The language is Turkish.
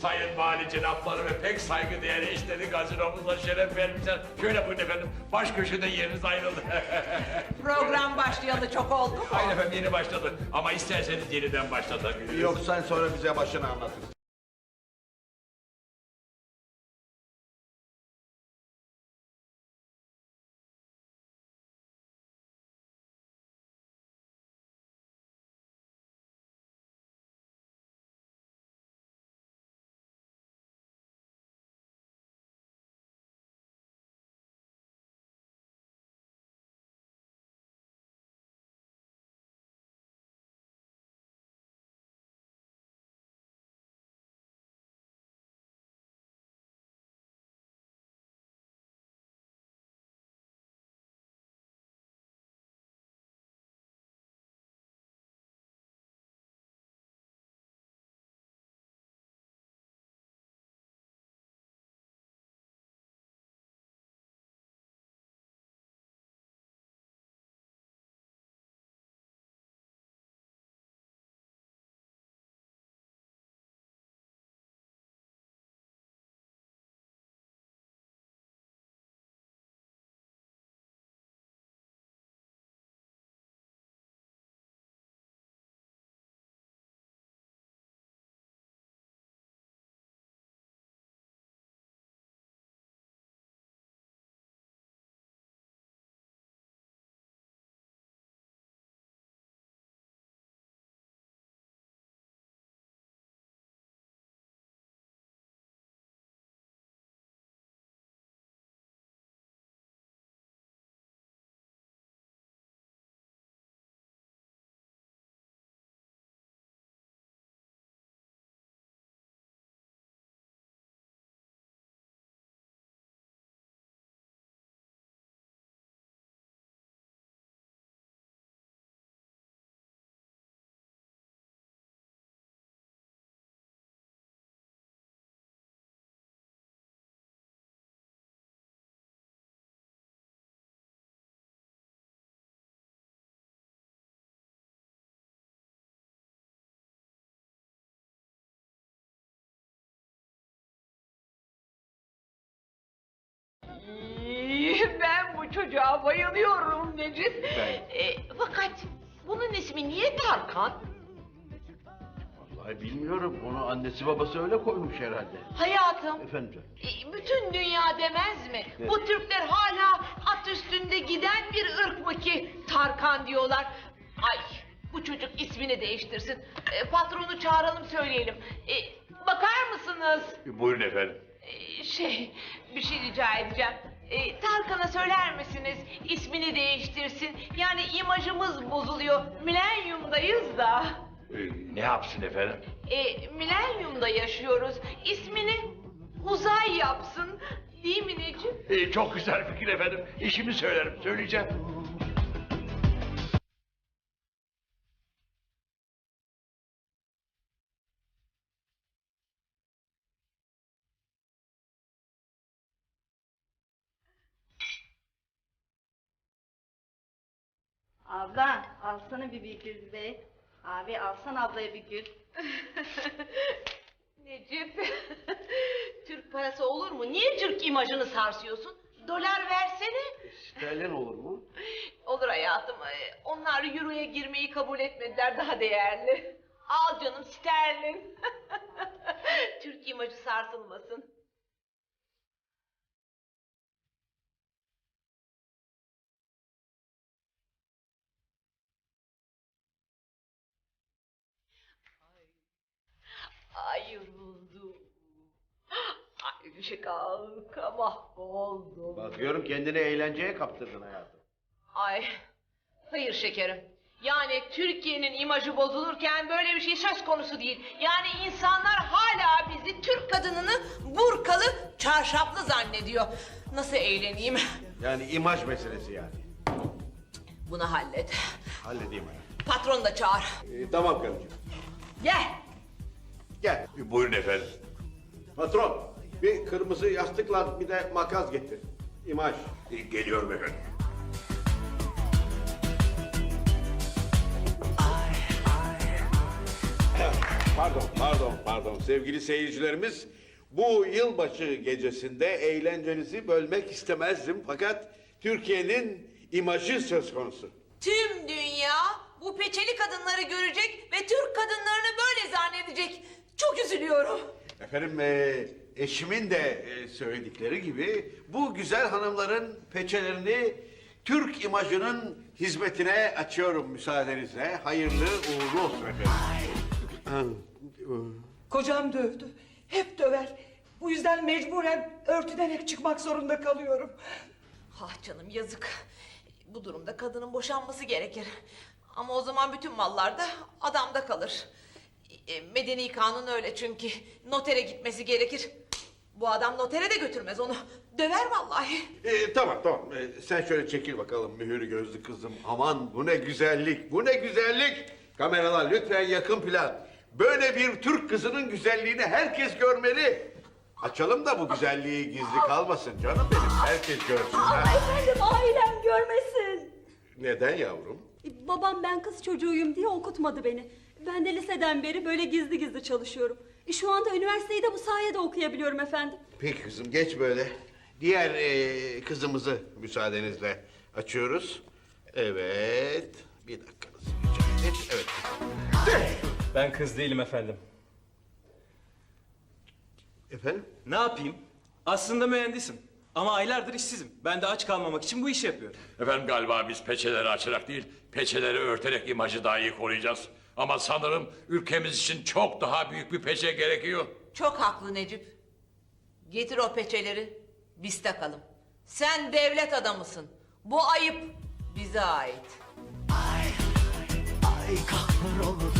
sayın vali cenapları ve pek saygıdeğer eşleri gazinomuza şeref vermişler. Şöyle buyurun efendim, baş köşede yeriniz ayrıldı. Program başlayalı çok oldu mu? Hayır efendim yeni başladı ama isterseniz yeniden başlatabiliriz. Yok sen sonra bize başını anlatırsın. Çocuğa bayılıyorum Necip. Ben- E, fakat bunun ismi niye Tarkan? Vallahi bilmiyorum. Onu annesi babası öyle koymuş herhalde. Hayatım, Efendim canım. e, bütün dünya demez mi? Evet. Bu Türkler hala at üstünde giden bir ırk mı ki Tarkan diyorlar? Ay, bu çocuk ismini değiştirsin. E, patronu çağıralım söyleyelim. E, bakar mısınız? Buyurun efendim. Ee, Şey, bir şey rica edeceğim. Ee, Tarkan'a söyler misiniz ismini değiştirsin? Yani imajımız bozuluyor. Milenyumdayız da. Ee, ne yapsın efendim? Ee, milenyumda yaşıyoruz. İsmini uzay yapsın. Değil mi Necip? Ee, çok güzel fikir efendim. İşimi söylerim, söyleyeceğim. Abla alsana bir bir gül be. Abi alsana ablaya bir gül. Necip, Türk parası olur mu? Niye Türk imajını sarsıyorsun? Dolar versene. Sterlin olur mu? Olur hayatım. Onlar euroya girmeyi kabul etmediler daha değerli. Al canım sterlin. Türk imajı sarsılmasın. Ay yoruldum. Ay bir şey mahvoldum. Bakıyorum kendini eğlenceye kaptırdın hayatım. Ay, hayır şekerim. Yani Türkiye'nin imajı bozulurken böyle bir şey söz konusu değil. Yani insanlar hala bizi Türk kadınını burkalı, çarşaflı zannediyor. Nasıl eğleneyim? Yani imaj meselesi yani. Bunu hallet. Halledeyim hayatım. Patron da çağır. Ee, tamam karıcığım. Gel. Gel. Buyurun efendim. Patron bir kırmızı yastıkla bir de makas getir. İmaj. Ee, geliyorum efendim. pardon, pardon, pardon. Sevgili seyircilerimiz, bu yılbaşı gecesinde eğlencenizi bölmek istemezdim. Fakat Türkiye'nin imajı söz konusu. Tüm dünya bu peçeli kadınları görecek ve Türk kadınlarını böyle zannedecek. Çok üzülüyorum. Efendim, e, eşimin de e, söyledikleri gibi bu güzel hanımların peçelerini Türk imajının hizmetine açıyorum müsaadenizle. Hayırlı uğurlu olsun efendim. Kocam dövdü. Hep döver. Bu yüzden mecburen örtüden hep çıkmak zorunda kalıyorum. Ah canım yazık. Bu durumda kadının boşanması gerekir. Ama o zaman bütün mallar da adamda kalır. E, Medeni kanun öyle çünkü. Notere gitmesi gerekir. Bu adam notere de götürmez onu. Döver vallahi. E, tamam tamam E, sen şöyle çekil bakalım mühür gözlü kızım. Aman bu ne güzellik bu ne güzellik. Kameralar lütfen yakın plan. Böyle bir Türk kızının güzelliğini herkes görmeli. Açalım da bu güzelliği gizli kalmasın canım benim. Herkes görsün. ha. Efendim ailem görmesin. Neden yavrum? E, Babam ben kız çocuğuyum diye okutmadı beni. Ben de liseden beri böyle gizli gizli çalışıyorum. E, şu anda üniversiteyi de bu sayede okuyabiliyorum efendim. Peki kızım geç böyle. Diğer e, kızımızı müsaadenizle açıyoruz. Evet. Bir rica edeyim. Evet. Ben kız değilim efendim. Efendim? Ne yapayım? Aslında mühendisim. Ama aylardır işsizim. Ben de aç kalmamak için bu işi yapıyorum. Efendim galiba biz peçeleri açarak değil, peçeleri örterek imajı daha iyi koruyacağız. Ama sanırım ülkemiz için çok daha büyük bir peçe gerekiyor. Çok haklı Necip. Getir o peçeleri. Biz takalım. Sen devlet adamısın. Bu ayıp bize ait. Ay kahroldu